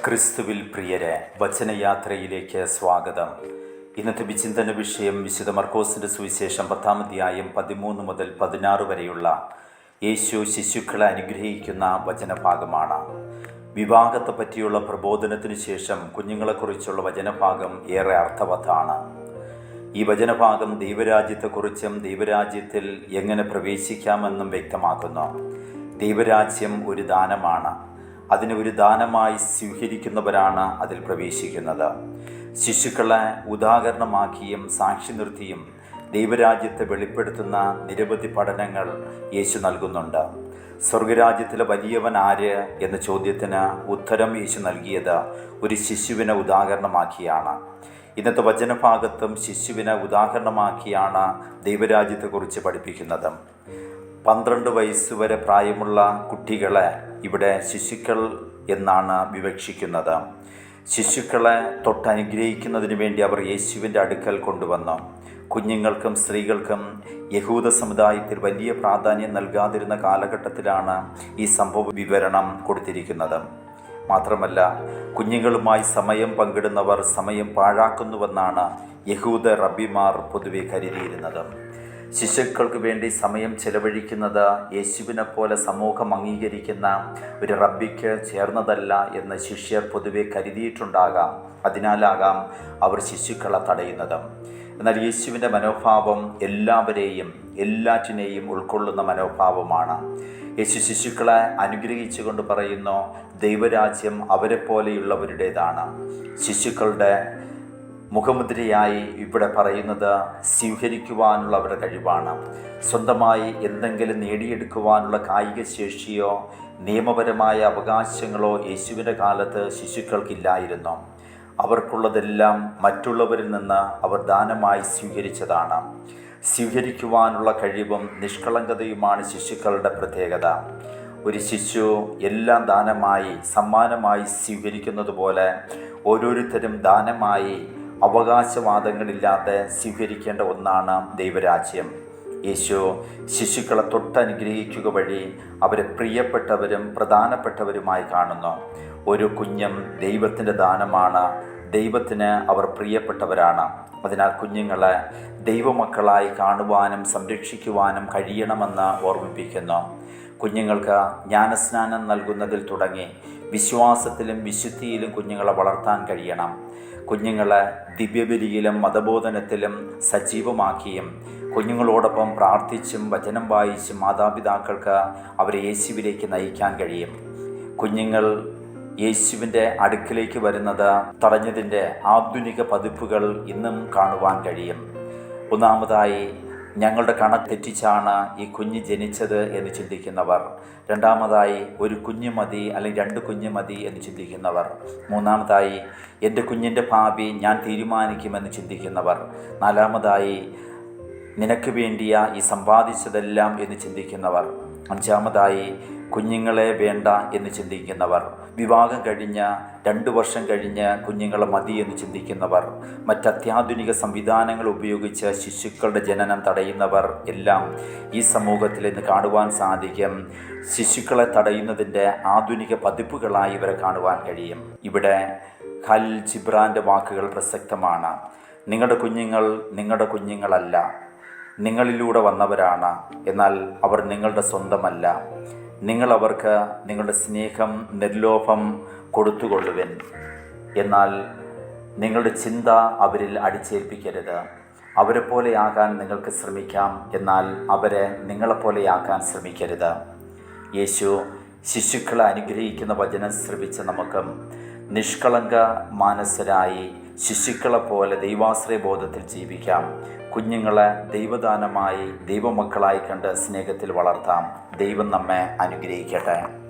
ക്രിസ്തുവിൽ പ്രിയരെ വചനയാത്രയിലേക്ക് സ്വാഗതം. ഇന്നത്തെ വിചിന്തന വിഷയം വിശുദ്ധ മർക്കോസിന്റെ സുവിശേഷം പത്താം അധ്യായം പതിമൂന്ന് മുതൽ പതിനാറ് വരെയുള്ള യേശു ശിശുക്കളെ അനുഗ്രഹിക്കുന്ന വചനഭാഗമാണ്. വിവാഹത്തെ പറ്റിയുള്ള പ്രബോധനത്തിനു ശേഷം കുഞ്ഞുങ്ങളെക്കുറിച്ചുള്ള വചനഭാഗം ഏറെ അർത്ഥവത്താണ്. ഈ വചനഭാഗം ദൈവരാജ്യത്തെക്കുറിച്ചും ദൈവരാജ്യത്തിൽ എങ്ങനെ പ്രവേശിക്കാമെന്നും വ്യക്തമാക്കുന്നു. ദൈവരാജ്യം ഒരു ദാനമാണ്. അതിനെ ഒരു ദാനമായി സ്വീകരിക്കുന്നവരാണ് അതിൽ പ്രവേശിക്കുന്നത്. ശിശുക്കളെ ഉദാഹരണമാക്കിയും സാക്ഷി നിർത്തിയും ദൈവരാജ്യത്തെ വെളിപ്പെടുത്തുന്ന നിരവധി പഠനങ്ങൾ യേശു നൽകുന്നുണ്ട്. സ്വർഗരാജ്യത്തിലെ വലിയവൻ ആര് എന്ന ചോദ്യത്തിന് ഉത്തരം യേശു നൽകിയത് ഒരു ശിശുവിനെ ഉദാഹരണമാക്കിയാണ്. ഇന്നത്തെ വചനഭാഗത്തും ശിശുവിനെ ഉദാഹരണമാക്കിയാണ് ദൈവരാജ്യത്തെക്കുറിച്ച് പഠിപ്പിക്കുന്നത്. പന്ത്രണ്ട് വയസ്സ് വരെ പ്രായമുള്ള കുട്ടികളെ ഇവിടെ ശിശുക്കൾ എന്നാണ് വിവക്ഷിക്കുന്നത്. ശിശുക്കളെ തൊട്ടനുഗ്രഹിക്കുന്നതിന് വേണ്ടി അവർ യേശുവിന്റെ അടുക്കൽ കൊണ്ടുവന്നു. കുഞ്ഞുങ്ങൾക്കും സ്ത്രീകൾക്കും യഹൂദ സമുദായത്തിൽ വലിയ പ്രാധാന്യം നൽകാതിരുന്ന കാലഘട്ടത്തിലാണ് ഈ സംഭവ വിവരണം കൊടുത്തിരിക്കുന്നത്. മാത്രമല്ല കുഞ്ഞുങ്ങളുമായി സമയം പങ്കിടുന്നവർ സമയം പാഴാക്കുന്നുവെന്നാണ് യഹൂദ റബ്ബിമാർ പൊതുവെ കരുതിയിരുന്നത്. ശിശുക്കൾക്ക് വേണ്ടി സമയം ചെലവഴിക്കുന്നത് യേശുവിനെ പോലെ സമൂഹം അംഗീകരിക്കുന്ന ഒരു റബ്ബിക്ക് ചേർന്നതല്ല എന്ന് ശിഷ്യർ പൊതുവെ കരുതിയിട്ടുണ്ടാകാം. അതിനാലാകാം അവർ ശിശുക്കളെ തടയുന്നത്. എന്നാൽ യേശുവിന്റെ മനോഭാവം എല്ലാവരെയും എല്ലാറ്റിനെയും ഉൾക്കൊള്ളുന്ന മനോഭാവമാണ്. യേശു ശിശുക്കളെ അനുഗ്രഹിച്ചുകൊണ്ട് പറയുന്നു ദൈവരാജ്യം അവരെ പോലെയുള്ളവരുടേതാണ് ശിശുക്കളുടെ മുഖമുദ്രയായി ഇവിടെ പറയുന്നത് സ്വീകരിക്കുവാനുള്ള അവരുടെ കഴിവാണ്. സ്വന്തമായി എന്തെങ്കിലും നേടിയെടുക്കുവാനുള്ള കായിക ശേഷിയോ നിയമപരമായ അവകാശങ്ങളോ യേശുവിന്റെ കാലത്ത് ശിശുക്കൾക്കില്ലായിരുന്നു. അവർക്കുള്ളതെല്ലാം മറ്റുള്ളവരിൽ നിന്ന് അവർ ദാനമായി സ്വീകരിച്ചതാണ്. സ്വീകരിക്കുവാനുള്ള കഴിവും നിഷ്കളങ്കതയുമാണ് ശിശുക്കളുടെ പ്രത്യേകത. ഒരു ശിശു എല്ലാം ദാനമായി സമ്മാനമായി സ്വീകരിക്കുന്നത് പോലെ ഓരോരുത്തരും ദാനമായി അവകാശവാദങ്ങളില്ലാതെ സ്വീകരിക്കേണ്ട ഒന്നാണ് ദൈവരാജ്യം. യേശു ശിശുക്കളെ തൊട്ടനുഗ്രഹിക്കുക വഴി അവരെ പ്രിയപ്പെട്ടവരും പ്രധാനപ്പെട്ടവരുമായി കാണുന്നു. ഒരു കുഞ്ഞും ദൈവത്തിന്റെ ദാനമാണ്. ദൈവത്തിന് അവർ പ്രിയപ്പെട്ടവരാണ്. അതിനാൽ കുഞ്ഞുങ്ങളെ ദൈവമക്കളായി കാണുവാനും സംരക്ഷിക്കുവാനും കഴിയണമെന്ന് ഓർമ്മിപ്പിക്കുന്നു. കുഞ്ഞുങ്ങൾക്ക് ജ്ഞാനസ്നാനം നൽകുന്നതിൽ തുടങ്ങി വിശ്വാസത്തിലും വിശുദ്ധിയിലും കുഞ്ഞുങ്ങളെ വളർത്താൻ കഴിയണം. കുഞ്ഞുങ്ങളെ ദിവ്യബലിയിലും മതബോധനത്തിലും സജീവമാക്കിയും കുഞ്ഞുങ്ങളോടൊപ്പം പ്രാർത്ഥിച്ചും വചനം വായിച്ചും മാതാപിതാക്കൾക്ക് അവരെ യേശുവിലേക്ക് നയിക്കാൻ കഴിയും. കുഞ്ഞുങ്ങൾ യേശുവിന്റെ അടുക്കിലേക്ക് വരുന്നത് തടഞ്ഞതിന്റെ ആധുനിക പതിപ്പുകൾ ഇന്നും കാണുവാൻ കഴിയും. ഒന്നാമതായി ഞങ്ങളുടെ കണക്ക് തെറ്റിച്ചാണ് ഈ കുഞ്ഞ് ജനിച്ചത് എന്ന് ചിന്തിക്കുന്നവർ. രണ്ടാമതായി ഒരു കുഞ്ഞ് മതി അല്ലെങ്കിൽ രണ്ട് കുഞ്ഞ് മതി എന്ന് ചിന്തിക്കുന്നവർ. മൂന്നാമതായി എന്റെ കുഞ്ഞിന്റെ ഭാവി ഞാൻ തീരുമാനിക്കുമെന്ന് ചിന്തിക്കുന്നവർ. നാലാമതായി നിനക്ക് വേണ്ടിയ ഈ സമ്പാദിച്ചതെല്ലാം എന്ന് ചിന്തിക്കുന്നവർ. അഞ്ചാമതായി കുഞ്ഞുങ്ങളെ വേണ്ട എന്ന് ചിന്തിക്കുന്നവർ. വിവാഹം കഴിഞ്ഞ് രണ്ട് വർഷം കഴിഞ്ഞ് കുഞ്ഞുങ്ങളെ മതി എന്ന് ചിന്തിക്കുന്നവർ. മറ്റത്യാധുനിക സംവിധാനങ്ങൾ ഉപയോഗിച്ച് ശിശുക്കളുടെ ജനനം തടയുന്നവർ എല്ലാം ഈ സമൂഹത്തിൽ ഇന്ന് കാണുവാൻ സാധിക്കും. ശിശുക്കളെ തടയുന്നതിന്റെ ആധുനിക പതിപ്പുകളായി ഇവരെ കാണുവാൻ കഴിയും. ഇവിടെ ഖൽ ജിബ്രാന്റെ വാക്കുകൾ പ്രസക്തമാണ്. നിങ്ങളുടെ കുഞ്ഞുങ്ങൾ നിങ്ങളുടെ കുഞ്ഞുങ്ങളല്ല. നിങ്ങളിലൂടെ വന്നവരാണ്. എന്നാൽ അവർ നിങ്ങളുടെ സ്വന്തമല്ല. നിങ്ങൾ അവർക്ക് നിങ്ങളുടെ സ്നേഹം നിർലോഭം കൊടുത്തുകൊള്ളുവൻ. എന്നാൽ നിങ്ങളുടെ ചിന്ത അവരിൽ അടിച്ചേൽപ്പിക്കരുത്. അവരെ പോലെയാകാൻ നിങ്ങൾക്ക് ശ്രമിക്കാം എന്നാൽ അവരെ നിങ്ങളെപ്പോലെയാക്കാൻ ശ്രമിക്കരുത്. യേശു ശിശുക്കളെ അനുഗ്രഹിക്കുന്ന വചനം ശ്രമിച്ച നമുക്കും നിഷ്കളങ്ക മാനസരായി ശിശുക്കളെ പോലെ ദൈവാശ്രയ ബോധത്തിൽ ജീവിക്കാം. കുഞ്ഞുങ്ങളെ ദൈവദാനമായി ദൈവമക്കളായി കണ്ട് സ്നേഹത്തിൽ വളർത്താം. ദൈവം നമ്മെ അനുഗ്രഹിക്കട്ടെ.